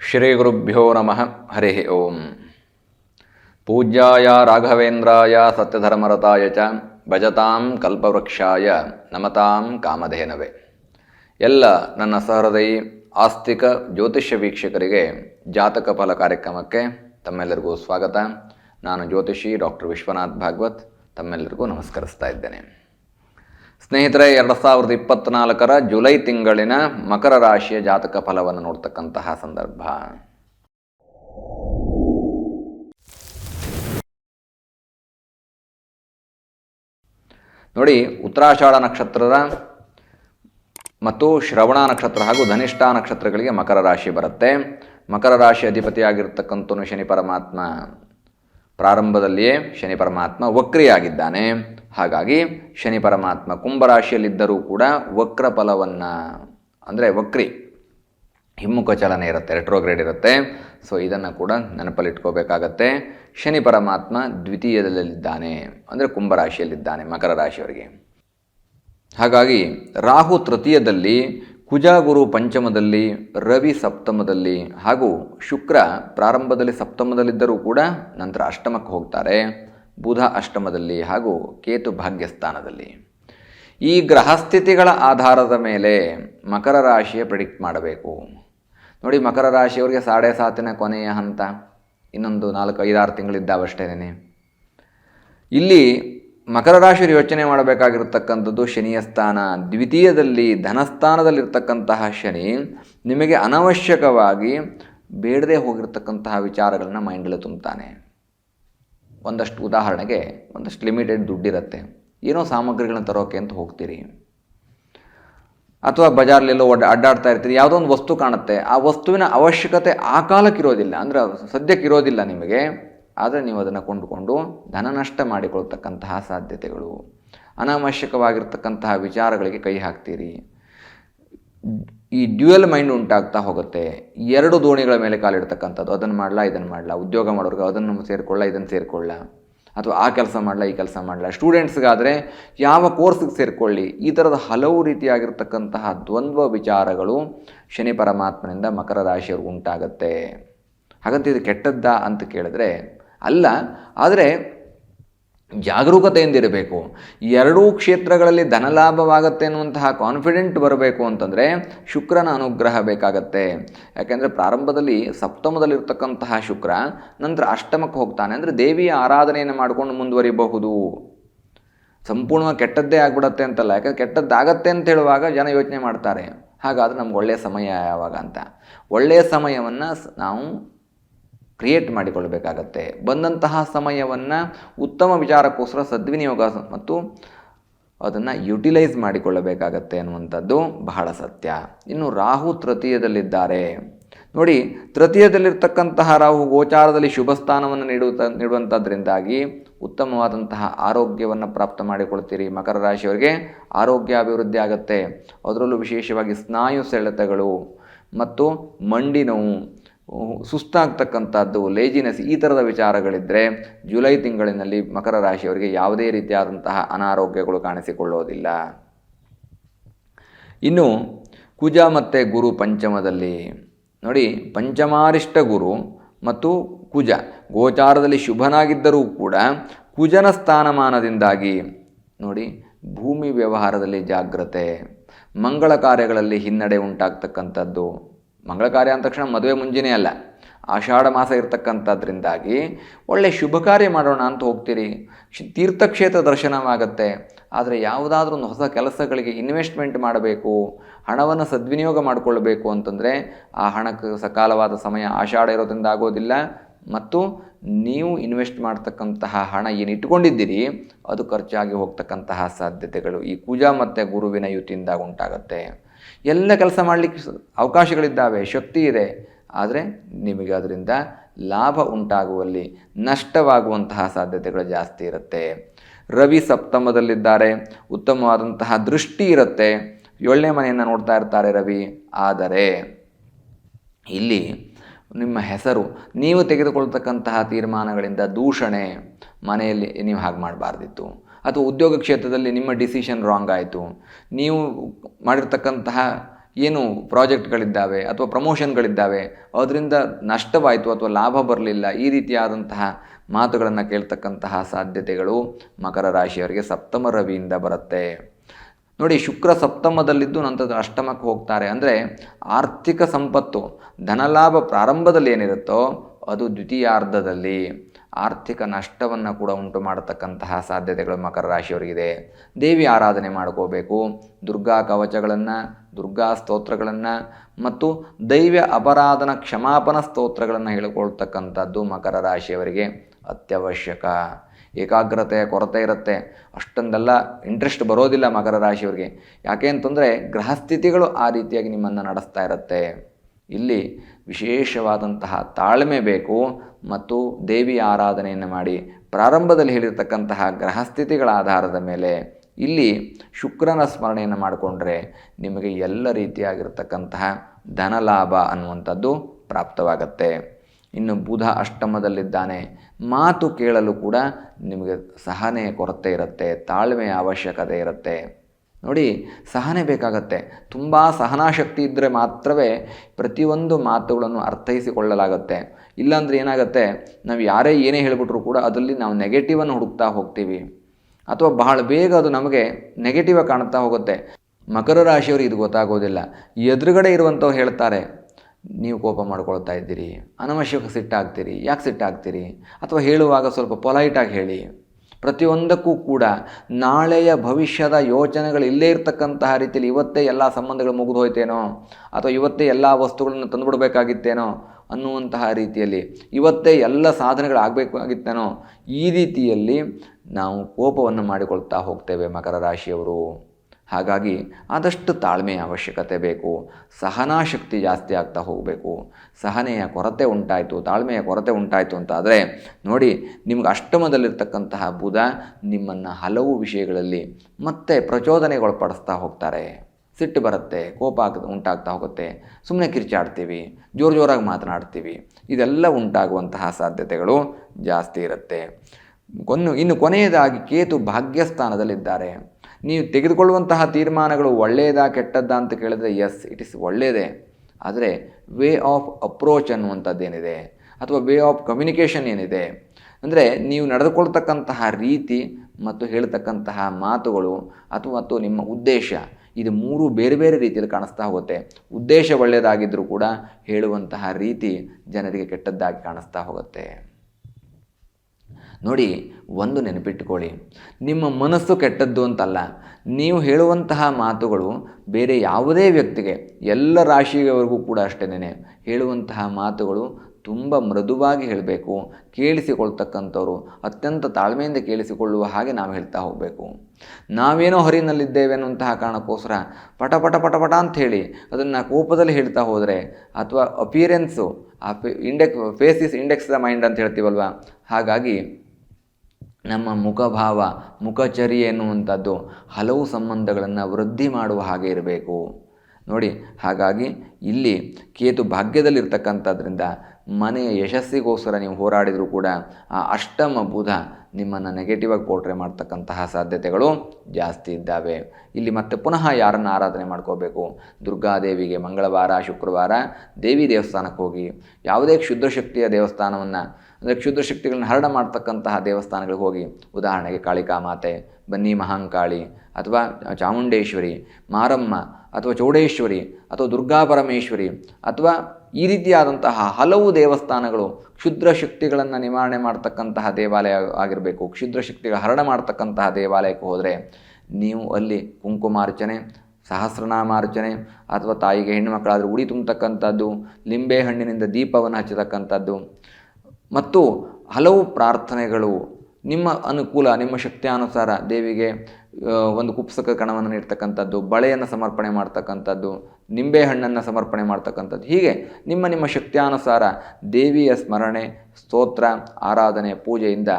ಶ್ರೀಗುರುಭ್ಯೋ ನಮಃ ಹರಿ ಓಂ ಪೂಜ್ಯಾಯ ರಾಘವೇಂದ್ರಾಯ ಸತ್ಯಧರ್ಮರತಾಯ ಚ ಭಜತಾಂ ಕಲ್ಪವೃಕ್ಷಾಯ ನಮತಾಂ ಕಾಮಧೇನವೇ ಎಲ್ಲ ನನ್ನ ಸಹೃದಯಿ, ಆಸ್ತಿಕ, ಜ್ಯೋತಿಷ್ಯ ವೀಕ್ಷಕರಿಗೆ ಜಾತಕ ಫಲ ಕಾರ್ಯಕ್ರಮಕ್ಕೆ ತಮ್ಮೆಲ್ಲರಿಗೂ ಸ್ವಾಗತ. ನಾನು ಜ್ಯೋತಿಷಿ ಡಾಕ್ಟರ್ ವಿಶ್ವನಾಥ್ ಭಾಗವತ್. ತಮ್ಮೆಲ್ಲರಿಗೂ ನಮಸ್ಕರಿಸ್ತಾ ಇದ್ದೇನೆ. ಸ್ನೇಹಿತರೆ, ಎರಡು ಸಾವಿರದ ಇಪ್ಪತ್ತ್ನಾಲ್ಕರ ಜುಲೈ ತಿಂಗಳಿನ ಮಕರ ರಾಶಿಯ ಜಾತಕ ಫಲವನ್ನು ನೋಡ್ತಕ್ಕಂತಹ ಸಂದರ್ಭ. ನೋಡಿ, ಉತ್ತರಾಷಾಢ ನಕ್ಷತ್ರದ ಮತ್ತು ಶ್ರವಣ ನಕ್ಷತ್ರ ಹಾಗೂ ಧನಿಷ್ಠ ನಕ್ಷತ್ರಗಳಿಗೆ ಮಕರ ರಾಶಿ ಬರುತ್ತೆ. ಮಕರ ರಾಶಿ ಅಧಿಪತಿಯಾಗಿರ್ತಕ್ಕಂಥ ಶನಿ ಪರಮಾತ್ಮ. ಪ್ರಾರಂಭದಲ್ಲಿಯೇ ಶನಿ ಪರಮಾತ್ಮ ವಕ್ರಿಯಾಗಿದ್ದಾನೆ. ಹಾಗಾಗಿ ಶನಿ ಪರಮಾತ್ಮ ಕುಂಭರಾಶಿಯಲ್ಲಿದ್ದರೂ ಕೂಡ ವಕ್ರ ಫಲವನ್ನು ಅಂದರೆ ವಕ್ರಿ, ಹಿಮ್ಮುಖ ಚಲನೆ ಇರುತ್ತೆ ರೆಟ್ರೋಗ್ರೇಡ್ ಇರುತ್ತೆ. ಸೊ ಇದನ್ನು ಕೂಡ ನೆನಪಲ್ಲಿಟ್ಕೋಬೇಕಾಗತ್ತೆ. ಶನಿ ಪರಮಾತ್ಮ ದ್ವಿತೀಯದಲ್ಲಿದ್ದಾನೆ, ಅಂದರೆ ಕುಂಭರಾಶಿಯಲ್ಲಿದ್ದಾನೆ, ಮಕರ ರಾಶಿಯವರಿಗೆ. ಹಾಗಾಗಿ ರಾಹು ತೃತೀಯದಲ್ಲಿ, ಕುಜಾಗುರು ಪಂಚಮದಲ್ಲಿ, ರವಿ ಸಪ್ತಮದಲ್ಲಿ ಹಾಗೂ ಶುಕ್ರ ಪ್ರಾರಂಭದಲ್ಲಿ ಸಪ್ತಮದಲ್ಲಿದ್ದರೂ ಕೂಡ ನಂತರ ಅಷ್ಟಮಕ್ಕೆ ಹೋಗ್ತಾರೆ. ಬುಧ ಅಷ್ಟಮದಲ್ಲಿ ಹಾಗೂ ಕೇತು ಭಾಗ್ಯಸ್ಥಾನದಲ್ಲಿ. ಈ ಗ್ರಹಸ್ಥಿತಿಗಳ ಆಧಾರದ ಮೇಲೆ ಮಕರ ರಾಶಿಯ ಪ್ರಿಡಿಕ್ಟ್ ಮಾಡಬೇಕು. ನೋಡಿ, ಮಕರ ರಾಶಿಯವರಿಗೆ ಸಾಡೆ ಸಾತಿನ ಕೊನೆಯ ಹಂತ, ಇನ್ನೊಂದು ನಾಲ್ಕು ಐದಾರು ತಿಂಗಳಿದ್ದಾವಷ್ಟೇನೆ ಇಲ್ಲಿ ಮಕರ ರಾಶಿಯವರು ಯೋಚನೆ ಮಾಡಬೇಕಾಗಿರತಕ್ಕಂಥದ್ದು ಶನಿಯ ಸ್ಥಾನ. ದ್ವಿತೀಯದಲ್ಲಿ ಧನಸ್ಥಾನದಲ್ಲಿರ್ತಕ್ಕಂತಹ ಶನಿ ನಿಮಗೆ ಅನವಶ್ಯಕವಾಗಿ ಬೇಡದೆ ಹೋಗಿರ್ತಕ್ಕಂತಹ ವಿಚಾರಗಳನ್ನು ಮೈಂಡಲ್ಲಿ ತುಂಬುತ್ತಾನೆ ಒಂದಷ್ಟು ಉದಾಹರಣೆಗೆ ಒಂದಷ್ಟು ಲಿಮಿಟೆಡ್ ದುಡ್ಡಿರುತ್ತೆ. ಏನೋ ಸಾಮಗ್ರಿಗಳನ್ನ ತರೋಕೆ ಅಂತ ಹೋಗ್ತೀರಿ. ಅಥವಾ ಬಜಾರ್ಲೆಲ್ಲೋ ಒಡ್, ಅಡ್ಡಾಡ್ತಾ ಇರ್ತೀರಿ, ಯಾವುದೋ ಒಂದು ವಸ್ತು ಕಾಣುತ್ತೆ. ಆ ವಸ್ತುವಿನ ಅವಶ್ಯಕತೆ ಆ ಕಾಲಕ್ಕೆ ಇರೋದಿಲ್ಲ. ಅಂದರೆ ಸದ್ಯಕ್ಕೆ ಇರೋದಿಲ್ಲ ನಿಮಗೆ. ಆದರೆ ನೀವು ಅದನ್ನು ಕೊಂಡುಕೊಂಡು ಧನ ನಷ್ಟ ಮಾಡಿಕೊಳ್ತಕ್ಕಂತಹ ಸಾಧ್ಯತೆಗಳು, ಅನಾವಶ್ಯಕವಾಗಿರ್ತಕ್ಕಂತಹ ವಿಚಾರಗಳಿಗೆ ಕೈ ಹಾಕ್ತೀರಿ. ಈ ಡ್ಯುಯಲ್ ಮೈಂಡ್ ಉಂಟಾಗ್ತಾ ಹೋಗುತ್ತೆ. ಎರಡು ದೋಣಿಗಳ ಮೇಲೆ ಕಾಲಿಡ್ತಕ್ಕಂಥದ್ದು. ಅದನ್ನು ಮಾಡಲ, ಇದನ್ನು ಮಾಡಲ, ಉದ್ಯೋಗ ಮಾಡೋರ್ಗೆ ಅದನ್ನು ಸೇರಿಕೊಳ್ಳ, ಇದನ್ನು ಸೇರಿಕೊಳ್ಳ. ಅಥವಾ ಆ ಕೆಲಸ ಮಾಡಲ, ಈ ಕೆಲಸ ಮಾಡಲ. ಸ್ಟೂಡೆಂಟ್ಸ್ಗಾದರೆ ಯಾವ ಕೋರ್ಸ್ಗೆ ಸೇರಿಕೊಳ್ಳಿ. ಈ ಥರದ ಹಲವು ರೀತಿಯಾಗಿರ್ತಕ್ಕಂತಹ ದ್ವಂದ್ವ ವಿಚಾರಗಳು ಶನಿ ಪರಮಾತ್ಮನಿಂದ ಮಕರ ರಾಶಿಯವ್ರಿಗೆ ಉಂಟಾಗತ್ತೆ. ಹಾಗಂತ ಇದು ಕೆಟ್ಟದ್ದಾ ಅಂತ ಕೇಳಿದ್ರೆ ಅಲ್ಲ. ಆದರೆ ಜಾಗರೂಕತೆಯಿಂದಿರಬೇಕು. ಎರಡೂ ಕ್ಷೇತ್ರಗಳಲ್ಲಿ ಧನಲಾಭವಾಗತ್ತೆ ಅನ್ನುವಂತಹ ಕಾನ್ಫಿಡೆಂಟ್ ಬರಬೇಕು ಅಂತಂದರೆ ಶುಕ್ರನ ಅನುಗ್ರಹ ಬೇಕಾಗತ್ತೆ. ಯಾಕೆಂದರೆ ಪ್ರಾರಂಭದಲ್ಲಿ ಸಪ್ತಮದಲ್ಲಿರ್ತಕ್ಕಂತಹ ಶುಕ್ರ ನಂತರ ಅಷ್ಟಮಕ್ಕೆ ಹೋಗ್ತಾನೆ. ಅಂದರೆ ದೇವಿಯ ಆರಾಧನೆಯನ್ನು ಮಾಡಿಕೊಂಡು ಮುಂದುವರಿಬಹುದು. ಸಂಪೂರ್ಣವಾಗಿ ಕೆಟ್ಟದ್ದೇ ಆಗ್ಬಿಡತ್ತೆ ಅಂತಲ್ಲ. ಯಾಕಂದ್ರೆ ಕೆಟ್ಟದ್ದಾಗತ್ತೆ ಅಂತ ಹೇಳುವಾಗ ಜನ ಯೋಚನೆ ಮಾಡ್ತಾರೆ. ಹಾಗಾದರೆ ನಮ್ಗೆ ಒಳ್ಳೆಯ ಸಮಯ ಯಾವಾಗ ಅಂತ. ಒಳ್ಳೆಯ ಸಮಯವನ್ನು ನಾವು ಕ್ರಿಯೇಟ್ ಮಾಡಿಕೊಳ್ಳಬೇಕಾಗತ್ತೆ ಬಂದಂತಹ ಸಮಯವನ್ನು ಉತ್ತಮ ವಿಚಾರಕ್ಕೋಸ್ಕರ ಸದ್ವಿನಿಯೋಗ ಮತ್ತು ಅದನ್ನು ಯುಟಿಲೈಸ್ ಮಾಡಿಕೊಳ್ಳಬೇಕಾಗತ್ತೆ ಅನ್ನುವಂಥದ್ದು ಬಹಳ ಸತ್ಯ. ಇನ್ನು ರಾಹು ತೃತೀಯದಲ್ಲಿದ್ದಾರೆ. ನೋಡಿ, ತೃತೀಯದಲ್ಲಿರ್ತಕ್ಕಂತಹ ರಾಹು ಗೋಚಾರದಲ್ಲಿ ಶುಭ ಸ್ಥಾನವನ್ನು ನೀಡುತ್ತ, ನೀಡುವಂಥದ್ರಿಂದಾಗಿ ಉತ್ತಮವಾದಂತಹ ಆರೋಗ್ಯವನ್ನು ಪ್ರಾಪ್ತ ಮಾಡಿಕೊಳ್ತೀರಿ. ಮಕರ ರಾಶಿಯವರಿಗೆ ಆರೋಗ್ಯ ಅಭಿವೃದ್ಧಿ ಆಗುತ್ತೆ. ಅದರಲ್ಲೂ ವಿಶೇಷವಾಗಿ ಸ್ನಾಯು ಸೆಳೆತಗಳು ಮತ್ತು ಮಂಡಿ ನೋವು. ಸುಸ್ತಾಗ್ತಕ್ಕಂಥದ್ದು ಲೇಜಿನೆಸ್ ಈ ಥರದ ವಿಚಾರಗಳಿದ್ದರೆ ಜುಲೈ ತಿಂಗಳಿನಲ್ಲಿ ಮಕರ ರಾಶಿಯವರಿಗೆ ಯಾವುದೇ ರೀತಿಯಾದಂತಹ ಅನಾರೋಗ್ಯಗಳು ಕಾಣಿಸಿಕೊಳ್ಳೋದಿಲ್ಲ. ಇನ್ನು ಕುಜ ಮತ್ತು ಗುರು ಪಂಚಮದಲ್ಲಿ ನೋಡಿ ಪಂಚಮಾರಿಷ್ಟ ಗುರು ಮತ್ತು ಕುಜ ಗೋಚಾರದಲ್ಲಿ ಶುಭನಾಗಿದ್ದರೂ ಕೂಡ ಕುಜನ ಸ್ಥಾನಮಾನದಿಂದಾಗಿ ನೋಡಿ ಭೂಮಿ ವ್ಯವಹಾರದಲ್ಲಿ ಜಾಗ್ರತೆ, ಮಂಗಳ ಕಾರ್ಯಗಳಲ್ಲಿ ಹಿನ್ನಡೆ ಉಂಟಾಗ್ತಕ್ಕಂಥದ್ದು. ಮಂಗಳ ಕಾರ್ಯ ಅಂದ ತಕ್ಷಣ ಮದುವೆ ಮುಂಜಾನೆ ಅಲ್ಲ. ಆಷಾಢ ಮಾಸ ಇರತಕ್ಕಂಥದ್ರಿಂದಾಗಿ ಒಳ್ಳೆ ಶುಭ ಕಾರ್ಯ ಮಾಡೋಣ ಅಂತ ಹೋಗ್ತೀರಿ. ತೀರ್ಥಕ್ಷೇತ್ರ ದರ್ಶನವಾಗತ್ತೆ. ಆದರೆ ಯಾವುದಾದ್ರೂ ಒಂದು ಹೊಸ ಕೆಲಸಗಳಿಗೆ ಇನ್ವೆಸ್ಟ್ಮೆಂಟ್ ಮಾಡಬೇಕು, ಹಣವನ್ನು ಸದ್ವಿನಿಯೋಗ ಮಾಡಿಕೊಳ್ಬೇಕು ಅಂತಂದರೆ ಆ ಹಣಕ್ಕೆ ಸಕಾಲವಾದ ಸಮಯ ಆಷಾಢ ಇರೋದ್ರಿಂದ ಆಗೋದಿಲ್ಲ. ಮತ್ತು ನೀವು ಇನ್ವೆಸ್ಟ್ ಮಾಡ್ತಕ್ಕಂತಹ ಹಣ ಏನು ಇಟ್ಕೊಂಡಿದ್ದೀರಿ, ಅದು ಖರ್ಚಾಗಿ ಹೋಗ್ತಕ್ಕಂತಹ ಸಾಧ್ಯತೆಗಳು ಈ ಪೂಜಾ ಮತ್ತು ಗುರುವಿನ ಯುತಿಯಿಂದಾಗ ಉಂಟಾಗತ್ತೆ. ಎಲ್ಲ ಕೆಲಸ ಮಾಡಲಿಕ್ಕೆ ಅವಕಾಶಗಳಿದ್ದಾವೆ, ಶಕ್ತಿ ಇದೆ. ಆದರೆ ನಿಮಗೆ ಅದರಿಂದ ಲಾಭ ಉಂಟಾಗುವಲ್ಲಿ ನಷ್ಟವಾಗುವಂತಹ ಸಾಧ್ಯತೆಗಳು ಜಾಸ್ತಿ ಇರುತ್ತೆ. ರವಿ ಸಪ್ತಮದಲ್ಲಿದ್ದಾರೆ, ಉತ್ತಮವಾದಂತಹ ದೃಷ್ಟಿ ಇರುತ್ತೆ. ಏಳನೇ ಮನೆಯನ್ನು ನೋಡ್ತಾ ಇರ್ತಾರೆ ರವಿ. ಆದರೆ ಇಲ್ಲಿ ನಿಮ್ಮ ಹೆಸರು, ನೀವು ತೆಗೆದುಕೊಳ್ತಕ್ಕಂತಹ ತೀರ್ಮಾನಗಳಿಂದ ದೂಷಣೆ ಮನೆಯಲ್ಲಿ ನೀವು ಹಾಗೆ ಮಾಡಬಾರ್ದಿತ್ತು. ಅಥವಾ ಉದ್ಯೋಗ ಕ್ಷೇತ್ರದಲ್ಲಿ ನಿಮ್ಮ ಡಿಸಿಷನ್ ರಾಂಗ್ ಆಯಿತು. ನೀವು ಮಾಡಿರ್ತಕ್ಕಂತಹ ಏನು ಪ್ರಾಜೆಕ್ಟ್ಗಳಿದ್ದಾವೆ ಅಥವಾ ಪ್ರಮೋಷನ್ಗಳಿದ್ದಾವೆ ಅದರಿಂದ ನಷ್ಟವಾಯಿತು ಅಥವಾ ಲಾಭ ಬರಲಿಲ್ಲ, ಈ ರೀತಿಯಾದಂತಹ ಮಾತುಗಳನ್ನು ಕೇಳ್ತಕ್ಕಂತಹ ಸಾಧ್ಯತೆಗಳು ಮಕರ ರಾಶಿಯವರಿಗೆ ಸಪ್ತಮ ರವಿಯಿಂದ ಬರುತ್ತೆ. ನೋಡಿ, ಶುಕ್ರ ಸಪ್ತಮದಲ್ಲಿದ್ದು ನಂತರ ಅಷ್ಟಮಕ್ಕೆ ಹೋಗ್ತಾರೆ. ಅಂದರೆ ಆರ್ಥಿಕ ಸಂಪತ್ತು, ಧನಲಾಭ ಪ್ರಾರಂಭದಲ್ಲಿ ಏನಿರುತ್ತೋ ಅದು ದ್ವಿತೀಯಾರ್ಧದಲ್ಲಿ. ಆರ್ಥಿಕ ನಷ್ಟವನ್ನು ಕೂಡ ಉಂಟು ಮಾಡತಕ್ಕಂತಹ ಸಾಧ್ಯತೆಗಳು ಮಕರ ರಾಶಿಯವರಿಗಿದೆ. ದೇವಿ ಆರಾಧನೆ ಮಾಡ್ಕೋಬೇಕು. ದುರ್ಗಾ ಕವಚಗಳನ್ನು, ದುರ್ಗಾ ಸ್ತೋತ್ರಗಳನ್ನು ಮತ್ತು ದೈವ್ಯ ಅಪರಾಧನ ಕ್ಷಮಾಪನ ಸ್ತೋತ್ರಗಳನ್ನು ಹೇಳಿಕೊಳ್ತಕ್ಕಂಥದ್ದು ಮಕರ ರಾಶಿಯವರಿಗೆ ಅತ್ಯವಶ್ಯಕ. ಏಕಾಗ್ರತೆಯ ಕೊರತೆ ಇರುತ್ತೆ. ಅಷ್ಟೊಂದೆಲ್ಲ ಇಂಟ್ರೆಸ್ಟ್ ಬರೋದಿಲ್ಲ ಮಕರ ರಾಶಿಯವರಿಗೆ. ಯಾಕೆ ಅಂತಂದರೆ ಗ್ರಹಸ್ಥಿತಿಗಳು ಆ ರೀತಿಯಾಗಿ ನಿಮ್ಮನ್ನು ನಡೆಸ್ತಾ ಇರುತ್ತೆ. ಇಲ್ಲಿ ವಿಶೇಷವಾದಂತಹ ತಾಳ್ಮೆ ಬೇಕು ಮತ್ತು ದೇವಿ ಆರಾಧನೆಯನ್ನು ಮಾಡಿ ಪ್ರಾರಂಭದಲ್ಲಿ ಹೇಳಿರ್ತಕ್ಕಂತಹ ಗ್ರಹಸ್ಥಿತಿಗಳ ಆಧಾರದ ಮೇಲೆ ಇಲ್ಲಿ ಶುಕ್ರನ ಸ್ಮರಣೆಯನ್ನು ಮಾಡಿಕೊಂಡ್ರೆ ನಿಮಗೆ ಎಲ್ಲ ರೀತಿಯಾಗಿರ್ತಕ್ಕಂತಹ ಧನಲಾಭ ಅನ್ನುವಂಥದ್ದು ಪ್ರಾಪ್ತವಾಗತ್ತೆ. ಇನ್ನು ಬುಧ ಅಷ್ಟಮದಲ್ಲಿದ್ದಾನೆ, ಮಾತು ಕೇಳಲು ಕೂಡ ನಿಮಗೆ ಸಹನೆಯ ಕೊರತೆ ಇರುತ್ತೆ, ತಾಳ್ಮೆಯ ಅವಶ್ಯಕತೆ ಇರುತ್ತೆ. ನೋಡಿ, ಸಹನೆ ಬೇಕಾಗತ್ತೆ. ತುಂಬ ಸಹನಾಶಕ್ತಿ ಇದ್ದರೆ ಮಾತ್ರವೇ ಪ್ರತಿಯೊಂದು ಮಾತುಗಳನ್ನು ಅರ್ಥೈಸಿಕೊಳ್ಳಲಾಗತ್ತೆ. ಇಲ್ಲಾಂದರೆ ಏನಾಗುತ್ತೆ, ನಾವು ಯಾರೇ ಏನೇ ಹೇಳಿಬಿಟ್ರೂ ಕೂಡ ಅದರಲ್ಲಿ ನಾವು ನೆಗೆಟಿವನ್ನು ಹುಡುಕ್ತಾ ಹೋಗ್ತೀವಿ. ಅಥವಾ ಬಹಳ ಬೇಗ ಅದು ನಮಗೆ ನೆಗೆಟಿವ್ ಕಾಣ್ತಾ ಹೋಗುತ್ತೆ. ಮಕರ ರಾಶಿಯವರು ಇದು ಗೊತ್ತಾಗೋದಿಲ್ಲ. ಎದುರುಗಡೆ ಇರುವಂಥವ್ರು ಹೇಳ್ತಾರೆ, ನೀವು ಕೋಪ ಮಾಡ್ಕೊಳ್ತಾ ಇದ್ದೀರಿ. ಅನವಶ್ಯಕ ಸಿಟ್ಟಾಗ್ತೀರಿ. ಯಾಕೆ ಸಿಟ್ಟಾಗ್ತೀರಿ? ಅಥವಾ ಹೇಳುವಾಗ ಸ್ವಲ್ಪ ಪೊಲೈಟಾಗಿ ಹೇಳಿ. ಪ್ರತಿಯೊಂದಕ್ಕೂ ಕೂಡ ನಾಳೆಯ ಭವಿಷ್ಯದ ಯೋಚನೆಗಳು ಇಲ್ಲೇ ಇರತಕ್ಕಂತಹ ರೀತಿಯಲ್ಲಿ ಇವತ್ತೇ ಎಲ್ಲ ಸಂಬಂಧಗಳು ಮುಗಿದು ಹೋಯ್ತೇನೋ ಅಥವಾ ಇವತ್ತೇ ಎಲ್ಲ ವಸ್ತುಗಳನ್ನು ತಂದುಬಿಡಬೇಕಾಗಿತ್ತೇನೋ ಅನ್ನುವಂತಹ ರೀತಿಯಲ್ಲಿ ಇವತ್ತೇ ಎಲ್ಲ ಸಾಧನೆಗಳು ಆಗಬೇಕಾಗಿತ್ತೇನೋ ಈ ರೀತಿಯಲ್ಲಿ ನಾವು ಕೋಪವನ್ನು ಮಾಡಿಕೊಳ್ತಾ ಹೋಗ್ತೇವೆ ಮಕರ ರಾಶಿಯವರು. ಹಾಗಾಗಿ ಆದಷ್ಟು ತಾಳ್ಮೆಯ ಅವಶ್ಯಕತೆ ಬೇಕು. ಸಹನಾಶಕ್ತಿ ಜಾಸ್ತಿ ಆಗ್ತಾ ಹೋಗಬೇಕು. ಸಹನೆಯ ಕೊರತೆ ಉಂಟಾಯಿತು, ತಾಳ್ಮೆಯ ಕೊರತೆ ಉಂಟಾಯಿತು ಅಂತ ಆದರೆ ನೋಡಿ, ನಿಮ್ಗೆ ಅಷ್ಟಮದಲ್ಲಿರ್ತಕ್ಕಂತಹ ಬುಧ ನಿಮ್ಮನ್ನು ಹಲವು ವಿಷಯಗಳಲ್ಲಿ ಮತ್ತೆ ಪ್ರಚೋದನೆಗೊಳಪಡಿಸ್ತಾ ಹೋಗ್ತಾರೆ. ಸಿಟ್ಟು ಬರುತ್ತೆ, ಕೋಪ ಆಗ, ಉಂಟಾಗ್ತಾ ಹೋಗುತ್ತೆ. ಸುಮ್ಮನೆ ಕಿರ್ಚಾಡ್ತೀವಿ, ಜೋರು ಜೋರಾಗಿ ಮಾತನಾಡ್ತೀವಿ. ಇದೆಲ್ಲ ಉಂಟಾಗುವಂತಹ ಸಾಧ್ಯತೆಗಳು ಜಾಸ್ತಿ ಇರುತ್ತೆ. ಕೊನ್ನು, ಇನ್ನು ಕೊನೆಯದಾಗಿ ಕೇತು ಭಾಗ್ಯಸ್ಥಾನದಲ್ಲಿದ್ದಾರೆ. ನೀವು ತೆಗೆದುಕೊಳ್ಳುವಂತಹ ತೀರ್ಮಾನಗಳು ಒಳ್ಳೆಯದಾ ಕೆಟ್ಟದ್ದಾ ಅಂತ ಕೇಳಿದ್ರೆ ಎಸ್ ಇಟ್ ಇಸ್ ಒಳ್ಳೆಯದೇ. ಆದರೆ ವೇ ಆಫ್ ಅಪ್ರೋಚ್ ಅನ್ನುವಂಥದ್ದೇನಿದೆ? ಅಥವಾ ವೇ ಆಫ್ ಕಮ್ಯುನಿಕೇಷನ್ ಏನಿದೆ? ಅಂದರೆ, ನೀವು ನಡೆದುಕೊಳ್ತಕ್ಕಂತಹ ರೀತಿ ಮತ್ತು ಹೇಳ್ತಕ್ಕಂತಹ ಮಾತುಗಳು ಅಥವಾ ಮತ್ತು ನಿಮ್ಮ ಉದ್ದೇಶ, ಇದು ಮೂರು ಬೇರೆ ಬೇರೆ ರೀತಿಯಲ್ಲಿ ಕಾಣಿಸ್ತಾ ಹೋಗುತ್ತೆ. ಉದ್ದೇಶ ಒಳ್ಳೆಯದಾಗಿದ್ದರೂ ಕೂಡ ಹೇಳುವಂತಹ ರೀತಿ ಜನರಿಗೆ ಕೆಟ್ಟದ್ದಾಗಿ ಕಾಣಿಸ್ತಾ ಹೋಗುತ್ತೆ. ನೋಡಿ, ಒಂದು ನೆನಪಿಟ್ಟುಕೊಳ್ಳಿ ನಿಮ್ಮ ಮನಸ್ಸು ಕೆಟ್ಟದ್ದು ಅಂತಲ್ಲ. ನೀವು ಹೇಳುವಂತಹ ಮಾತುಗಳು ಬೇರೆ ಯಾವುದೇ ವ್ಯಕ್ತಿಗೆ, ಎಲ್ಲ ರಾಶಿಯವರೆಗೂ ಕೂಡ ಅಷ್ಟೇನೆ ಹೇಳುವಂತಹ ಮಾತುಗಳು ತುಂಬ ಮೃದುವಾಗಿ ಹೇಳಬೇಕು, ಕೇಳಿಸಿಕೊಳ್ತಕ್ಕಂಥವ್ರು, ಅತ್ಯಂತ ತಾಳ್ಮೆಯಿಂದ ಕೇಳಿಸಿಕೊಳ್ಳುವ ಹಾಗೆ ನಾವು ಹೇಳ್ತಾ ಹೋಗಬೇಕು. ನಾವೇನೋ ಹರಿನಲ್ಲಿದ್ದೇವೆ ಅನ್ನುವಂತಹ ಕಾರಣಕ್ಕೋಸ್ಕರ ಪಟ ಪಟ ಪಟ ಪಟ ಅಂತ ಹೇಳಿ ಅದನ್ನು ಕೋಪದಲ್ಲಿ ಹೇಳ್ತಾ ಹೋದರೆ, ಅಥವಾ ಅಪಿಯರೆನ್ಸು ಆ index face is index the mind ಅಂತ ಹೇಳ್ತೀವಲ್ವ? ಹಾಗಾಗಿ ನಮ್ಮ ಮುಖಭಾವ, ಮುಖಚರಿ ಎನ್ನುವಂಥದ್ದು ಹಲವು ಸಂಬಂಧಗಳನ್ನು ವೃದ್ಧಿ ಮಾಡುವ ಹಾಗೆ ಇರಬೇಕು. ನೋಡಿ, ಹಾಗಾಗಿ ಇಲ್ಲಿ ಕೇತು ಭಾಗ್ಯದಲ್ಲಿರ್ತಕ್ಕಂಥದ್ರಿಂದ ಮನೆಯ ಯಶಸ್ಸಿಗೋಸ್ಕರ ನೀವು ಹೋರಾಡಿದರೂ ಕೂಡ ಆ ಅಷ್ಟಮ ಬುಧ ನಿಮ್ಮನ್ನು ನೆಗೆಟಿವ್ ಆಗಿ ಪೋರ್ಟ್ರೆ ಮಾಡ್ತಕ್ಕಂತಹ ಸಾಧ್ಯತೆಗಳು ಜಾಸ್ತಿ ಇದ್ದಾವೆ. ಇಲ್ಲಿ ಮತ್ತೆ ಪುನಃ ಯಾರನ್ನು ಆರಾಧನೆ ಮಾಡ್ಕೋಬೇಕು? ದುರ್ಗಾದೇವಿಗೆ ಮಂಗಳವಾರ, ಶುಕ್ರವಾರ ದೇವಿ ದೇವಸ್ಥಾನಕ್ಕೆ ಹೋಗಿ ಯಾವುದೇ ಕ್ಷುದ್ರಶಕ್ತಿಯ ದೇವಸ್ಥಾನವನ್ನು ಅಂದರೆ ಕ್ಷುದ್ರ ಶಕ್ತಿಗಳನ್ನ ಹರಣ ಮಾಡ್ತಕ್ಕಂತಹ ದೇವಸ್ಥಾನಗಳಿಗೆ ಹೋಗಿ ಉದಾಹರಣೆಗೆ ಕಾಳಿಕಾ ಮಾತೆ ಬನ್ನಿ ಮಹಾಂಕಾಳಿ ಅಥವಾ ಚಾಮುಂಡೇಶ್ವರಿ, ಮಾರಮ್ಮ ಅಥವಾ ಚೌಡೇಶ್ವರಿ ಅಥವಾ ದುರ್ಗಾ ಪರಮೇಶ್ವರಿ ಅಥವಾ ಈ ರೀತಿಯಾದಂತಹ ಹಲವು ದೇವಸ್ಥಾನಗಳು ಕ್ಷುದ್ರ ಶಕ್ತಿಗಳನ್ನು ನಿವಾರಣೆ ಮಾಡ್ತಕ್ಕಂತಹ ದೇವಾಲಯ ಆಗಿರಬೇಕು. ಕ್ಷುದ್ರ ಶಕ್ತಿಗಳ ಹರಣ ಮಾಡ್ತಕ್ಕಂತಹ ದೇವಾಲಯಕ್ಕೆ ಹೋದರೆ ನೀವು ಅಲ್ಲಿ ಕುಂಕುಮಾರ್ಚನೆ, ಸಹಸ್ರನಾಮಾರ್ಚನೆ ಅಥವಾ ತಾಯಿಗೆ ಹೆಣ್ಣು ಮಕ್ಕಳಾದರೂ ಉಡಿ ತುಂಬತಕ್ಕಂಥದ್ದು, ಲಿಂಬೆ ಹಣ್ಣಿನಿಂದ ದೀಪವನ್ನು ಹಚ್ಚತಕ್ಕಂಥದ್ದು ಮತ್ತು ಹಲವು ಪ್ರಾರ್ಥನೆಗಳು ನಿಮ್ಮ ಅನುಕೂಲ, ನಿಮ್ಮ ಶಕ್ತಿಯಾನುಸಾರ ದೇವಿಗೆ ಒಂದು ಕುಪ್ಸಕ ಕಣವನ್ನು ನೀಡ್ತಕ್ಕಂಥದ್ದು, ಬಳೆಯನ್ನು ಸಮರ್ಪಣೆ ಮಾಡ್ತಕ್ಕಂಥದ್ದು, ನಿಂಬೆ ಹಣ್ಣನ್ನು ಸಮರ್ಪಣೆ ಮಾಡ್ತಕ್ಕಂಥದ್ದು. ಹೀಗೆ ನಿಮ್ಮ ನಿಮ್ಮ ಶಕ್ತಿಯಾನುಸಾರ ದೇವಿಯ ಸ್ಮರಣೆ, ಸ್ತೋತ್ರ, ಆರಾಧನೆ, ಪೂಜೆಯಿಂದ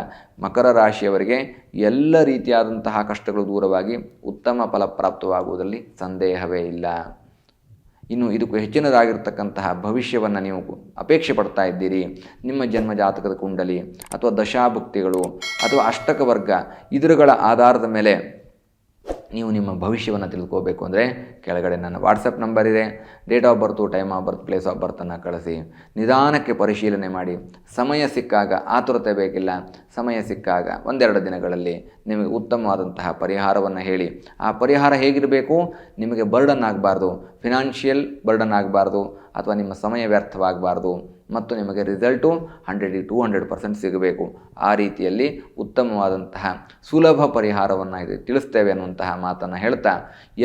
ಮಕರ ರಾಶಿಯವರಿಗೆ ಎಲ್ಲ ರೀತಿಯಾದಂತಹ ಕಷ್ಟಗಳು ದೂರವಾಗಿ ಉತ್ತಮ ಫಲ ಪ್ರಾಪ್ತವಾಗುವುದರಲ್ಲಿ ಸಂದೇಹವೇ ಇಲ್ಲ. ಇನ್ನು ಇದಕ್ಕೂ ಹೆಚ್ಚಿನದಾಗಿರ್ತಕ್ಕಂತಹ ಭವಿಷ್ಯವನ್ನು ನೀವು ಅಪೇಕ್ಷೆ ಪಡ್ತಾ ಇದ್ದೀರಿ. ನಿಮ್ಮ ಜನ್ಮ ಜಾತಕದ ಕುಂಡಲಿ ಅಥವಾ ದಶಾಭುಕ್ತಿಗಳು ಅಥವಾ ಅಷ್ಟಕ ವರ್ಗ ಇದರುಗಳ ಆಧಾರದ ಮೇಲೆ ನೀವು ನಿಮ್ಮ ಭವಿಷ್ಯವನ್ನು ತಿಳ್ಕೋಬೇಕು ಅಂದರೆ ಕೆಳಗಡೆ ನನ್ನ ವಾಟ್ಸಪ್ ನಂಬರ್ ಇದೆ. Date of birth time of birth place of ಬರ್ತನ್ನು ಕಳಿಸಿ. ನಿಧಾನಕ್ಕೆ ಪರಿಶೀಲನೆ ಮಾಡಿ. ಸಮಯ ಸಿಕ್ಕಾಗ ಆತುರತೆ ಬೇಕಿಲ್ಲ. ಸಮಯ ಸಿಕ್ಕಾಗ ಒಂದೆರಡು ದಿನಗಳಲ್ಲಿ ನಿಮಗೆ ಉತ್ತಮವಾದಂತಹ ಪರಿಹಾರವನ್ನು ಹೇಳಿ. ಆ ಪರಿಹಾರ ಹೇಗಿರಬೇಕು? ನಿಮಗೆ ಬರ್ಡನ್ ಆಗಬಾರ್ದು. ಫಿನಾನ್ಷಿಯಲ್ ಬರ್ಡನ್ ಆಗಬಾರ್ದು. ಅಥವಾ ನಿಮ್ಮ ಸಮಯ ವ್ಯರ್ಥವಾಗಬಾರ್ದು. ಮತ್ತು ನಿಮಗೆ result hundred to hundred percent ಸಿಗಬೇಕು. ಆ ರೀತಿಯಲ್ಲಿ ಉತ್ತಮವಾದಂತಹ ಸುಲಭ ಪರಿಹಾರವನ್ನು ಇದು ತಿಳಿಸ್ತೇವೆ ಅನ್ನುವಂತಹ ಮಾತನ್ನು ಹೇಳ್ತಾ,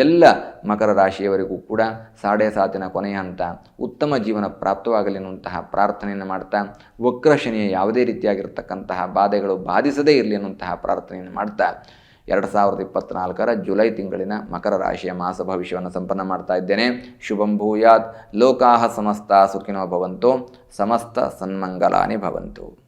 ಎಲ್ಲ ಮಕರ ರಾಶಿಯವರಿಗೂ ಕೂಡ ಸಾಡೆ ಸಾತಿನ ಕೊನೆಯ ಹಂತ ಉತ್ತಮ ಜೀವನ ಪ್ರಾಪ್ತವಾಗಲಿ ಅನ್ನುವಂತಹ ಪ್ರಾರ್ಥನೆಯನ್ನು ಮಾಡ್ತಾ, ವಕ್ರ ಶನಿಯ ಯಾವುದೇ ರೀತಿಯಾಗಿರ್ತಕ್ಕಂತಹ ಬಾಧೆಗಳು ಬಾಧಿಸದೇ ಇರಲಿ ಅನ್ನುವಂತಹ ಪ್ರಾರ್ಥನೆಯನ್ನು ಮಾಡ್ತಾ ಎರಡು ಸಾವಿರದ ಇಪ್ಪತ್ನಾಲ್ಕರ ಜುಲೈ ತಿಂಗಳಿನ ಮಕರ ರಾಶಿಯ ಮಾಸ ಭವಿಷ್ಯವನ್ನು ಸಂಪನ್ನ ಮಾಡ್ತಾ ಇದ್ದೇನೆ. ಶುಭಂ ಭೂಯಾತ್. ಲೋಕಾಹ ಸಮಸ್ತ ಸುಖಿನೋ ಭವಂತು. ಸಮಸ್ತ ಸನ್ಮಂಗಲಾನಿ ಭವಂತು.